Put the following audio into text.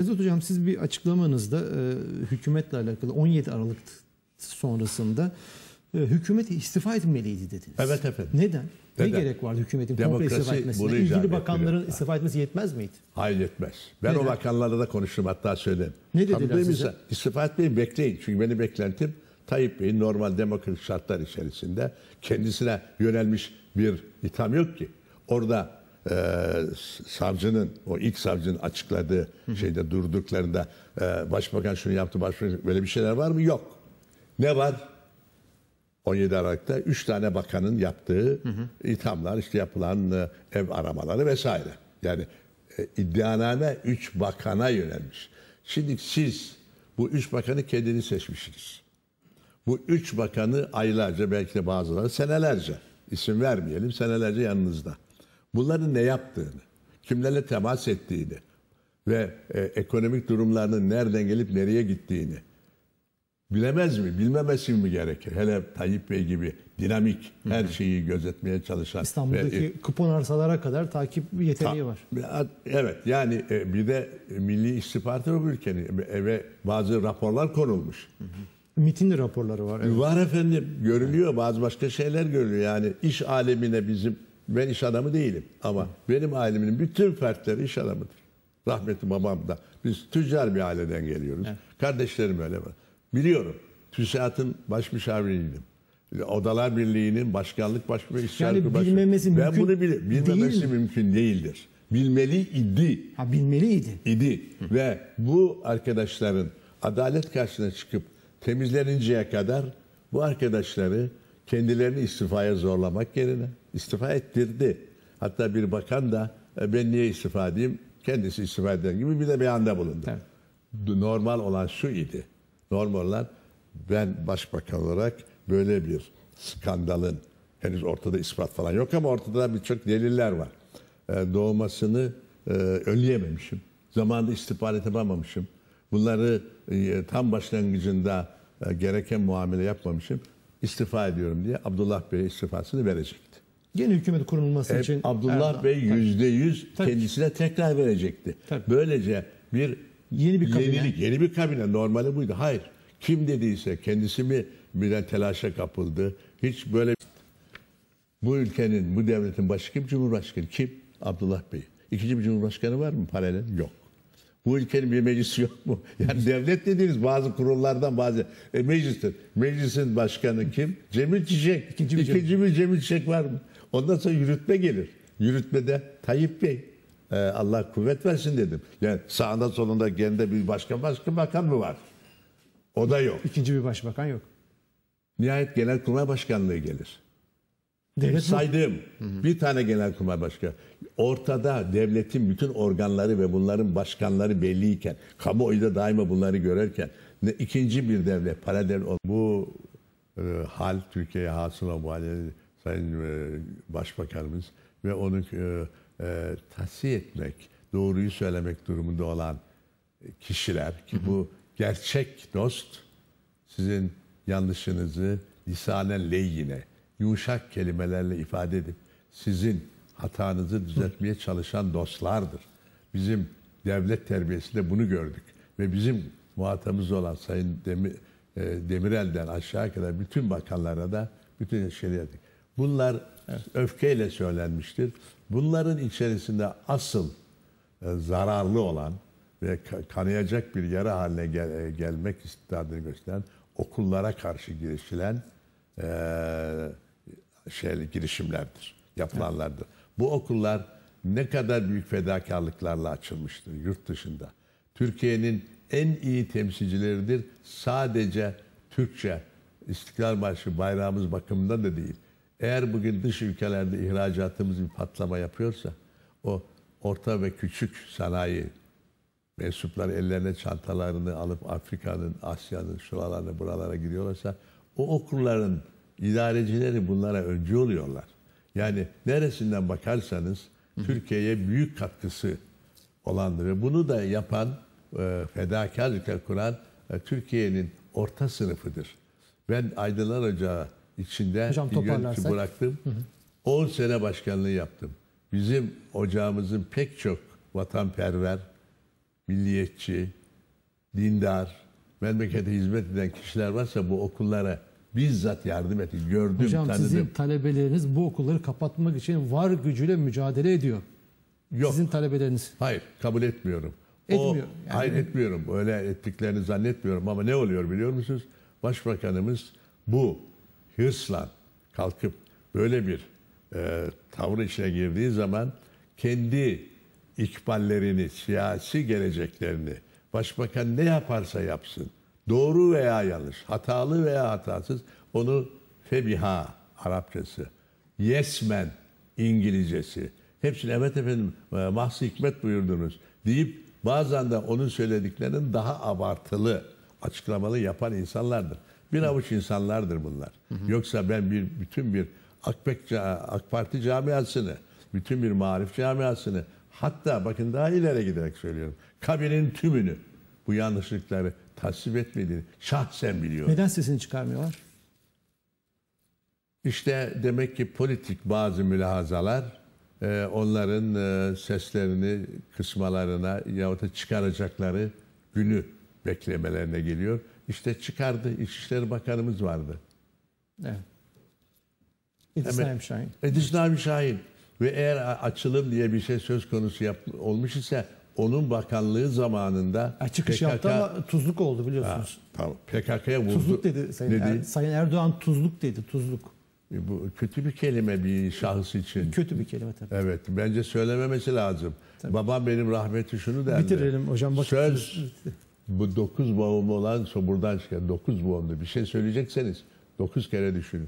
Ezat Hocam siz bir açıklamanızda e, hükümetle alakalı 17 Aralık sonrasında e, hükümet istifa etmeliydi dediniz. Evet efendim. Neden? Ne Neden? gerek vardı hükümetin komple Demokrasi istifa etmesine? İlgili ettiriyor. bakanların istifa etmesi yetmez miydi? Hayır yetmez. Ben Neden? o bakanlarla da konuştum hatta söyledim. Ne dediler Tanıdığım size? İstifa etmeyin bekleyin. Çünkü benim beklentim Tayyip Bey'in normal demokratik şartlar içerisinde kendisine yönelmiş bir itham yok ki. Orada e, savcının, o ilk savcının açıkladığı şeyde durduklarında e, başbakan şunu yaptı, başbakan böyle bir şeyler var mı? Yok. Ne var? 17 Aralık'ta 3 tane bakanın yaptığı ithamlar, işte yapılan e, ev aramaları vesaire. Yani e, iddianame 3 bakana yönelmiş. Şimdi siz bu 3 bakanı kendini seçmişsiniz. Bu 3 bakanı aylarca belki de bazıları senelerce isim vermeyelim senelerce yanınızda. Bunların ne yaptığını, kimlerle temas ettiğini ve e, ekonomik durumlarının nereden gelip nereye gittiğini Bilemez mi? Bilmemesi mi gerekir? Hele Tayyip Bey gibi dinamik, her şeyi gözetmeye çalışan. İstanbul'daki ve- kupon arsalara kadar takip yeteneği var. Evet yani e, bir de milli istihbaratı bu ülkenin e, ve bazı raporlar konulmuş. Mitinli raporları var. Evet. Var efendim görülüyor bazı başka şeyler görülüyor yani iş alemine bizim ben iş adamı değilim ama benim ailemin bütün fertleri iş adamıdır. Rahmetli babam da biz tüccar bir aileden geliyoruz. Kardeşlerim öyle var. Biliyorum TÜSİAD'ın baş müşaviriydim. Odalar Birliği'nin başkanlık başkanı Yani bilmemesi Ben mümkün bunu bile, bilmemesi değil mi? mümkün değildir. Bilmeli idi Ha bilmeliydi. idi ve bu arkadaşların adalet karşısına çıkıp temizleninceye kadar bu arkadaşları kendilerini istifaya zorlamak yerine istifa ettirdi. Hatta bir bakan da "E, ben niye istifa edeyim kendisi istifa eden gibi bir de beyanda bulundu. Evet. Normal olan şu idi. Normal olan ben başbakan olarak böyle bir skandalın henüz ortada ispat falan yok ama ortada birçok deliller var. Ee, doğmasını e, önleyememişim. Zamanında istihbarat yapamamışım. Bunları e, tam başlangıcında e, gereken muamele yapmamışım. İstifa ediyorum diye Abdullah Bey istifasını verecekti. Yeni hükümet kurulması Hep için Abdullah Erdoğan- Bey yüzde yüz kendisine tekrar verecekti. Tabii. Böylece bir Yeni bir kabine. yenilik, yeni bir kabine normali buydu. Hayır. Kim dediyse kendisi mi birden telaşa kapıldı. Hiç böyle bu ülkenin, bu devletin başı kim? Cumhurbaşkanı. Kim? Abdullah Bey. İkinci bir cumhurbaşkanı var mı paralel? Yok. Bu ülkenin bir meclisi yok mu? Yani devlet dediğiniz bazı kurullardan bazı e, meclistir. Meclisin başkanı kim? Cemil Çiçek. İkinci İkinci, bir Cemil Çiçek var mı? Ondan sonra yürütme gelir. Yürütmede Tayyip Bey. E, Allah kuvvet versin dedim. Yani sağında solunda genelde bir başka başka bakan mı var? O da yok. ikinci bir başbakan yok. Nihayet Genelkurmay Başkanlığı gelir. Devlet Saydığım bir tane genelkurmay başkanı. Ortada devletin bütün organları ve bunların başkanları belliyken, kamuoyu da daima bunları görürken, ne ikinci bir devlet, paralel bu e, hal Türkiye'ye hasıl olan bu hale Sayın e, Başbakanımız ve onu e, e, tahsiye etmek, doğruyu söylemek durumunda olan kişiler ki bu gerçek dost sizin yanlışınızı lisanen leyyine, yumuşak kelimelerle ifade edip sizin hatanızı düzeltmeye çalışan dostlardır. Bizim devlet terbiyesinde bunu gördük. Ve bizim muhatabımız olan Sayın Demir, e, Demirel'den aşağı kadar bütün bakanlara da bütün şeyleri yaptık. Bunlar öfkeyle söylenmiştir. Bunların içerisinde asıl e, zararlı olan ve ka- kanayacak bir yara haline gel- e, gelmek istediğini gösteren okullara karşı girişilen e, şey girişimlerdir, yapılanlardır. Bu okullar ne kadar büyük fedakarlıklarla açılmıştır yurt dışında. Türkiye'nin en iyi temsilcileridir. Sadece Türkçe, İstiklal Marşı, bayrağımız bakımından da değil. Eğer bugün dış ülkelerde ihracatımız bir patlama yapıyorsa, o orta ve küçük sanayi mensuplar ellerine çantalarını alıp Afrika'nın, Asya'nın şuralarına buralara gidiyorlarsa o okulların idarecileri bunlara öncü oluyorlar. Yani neresinden bakarsanız Türkiye'ye büyük katkısı olandır. Ve bunu da yapan, e, fedakarlıkla kuran e, Türkiye'nin orta sınıfıdır. Ben Aydınlar Ocağı içinde Hocam bir yönetici bıraktım. 10 sene başkanlığı yaptım. Bizim ocağımızın pek çok vatanperver, milliyetçi, dindar, memlekete hizmet eden kişiler varsa bu okullara bizzat yardım etti. Gördüm, Hocam tanıdım. sizin talebeleriniz bu okulları kapatmak için var gücüyle mücadele ediyor. Yok. Sizin talebeleriniz. Hayır, kabul etmiyorum. Etmiyor, O, yani. Hayır etmiyorum. Öyle ettiklerini zannetmiyorum ama ne oluyor biliyor musunuz? Başbakanımız bu hırsla kalkıp böyle bir e, tavır içine girdiği zaman kendi ikballerini, siyasi geleceklerini başbakan ne yaparsa yapsın, doğru veya yanlış, hatalı veya hatasız onu febiha Arapçası, yesmen İngilizcesi, hepsini evet efendim e, mahsi hikmet buyurdunuz deyip bazen de onun söylediklerinin daha abartılı açıklamalı yapan insanlardır. Bir avuç insanlardır bunlar. Yoksa ben bir bütün bir Akbek, AK Parti camiasını, bütün bir marif camiasını hatta bakın daha ileri giderek söylüyorum. Kabinenin tümünü bu yanlışlıkları tasvip etmediğini şahsen biliyorum. Neden sesini çıkarmıyorlar? İşte demek ki politik bazı mülahazalar e, onların e, seslerini kısmalarına yahut da çıkaracakları günü beklemelerine geliyor. İşte çıkardı. İçişleri Bakanımız vardı. Evet. Naim Şahin. Nami Şahin. Ve eğer açılım diye bir şey söz konusu yap, olmuş ise onun bakanlığı zamanında Ha, çıkış yaptı ama tuzluk oldu biliyorsunuz. Tamam, PKK'ya vurdu. Tuzluk dedi Sayın, Dedi. Er- Sayın Erdoğan tuzluk dedi tuzluk. E, Bu kötü bir kelime bir şahıs için. Kötü bir kelime tabii. Evet bence söylememesi lazım. Babam benim rahmeti şunu derdi. Bitirelim hocam, vakit- Söz bu dokuz boğumlu olan buradan çıkan dokuz boğumlu bir şey söyleyecekseniz dokuz kere düşünün.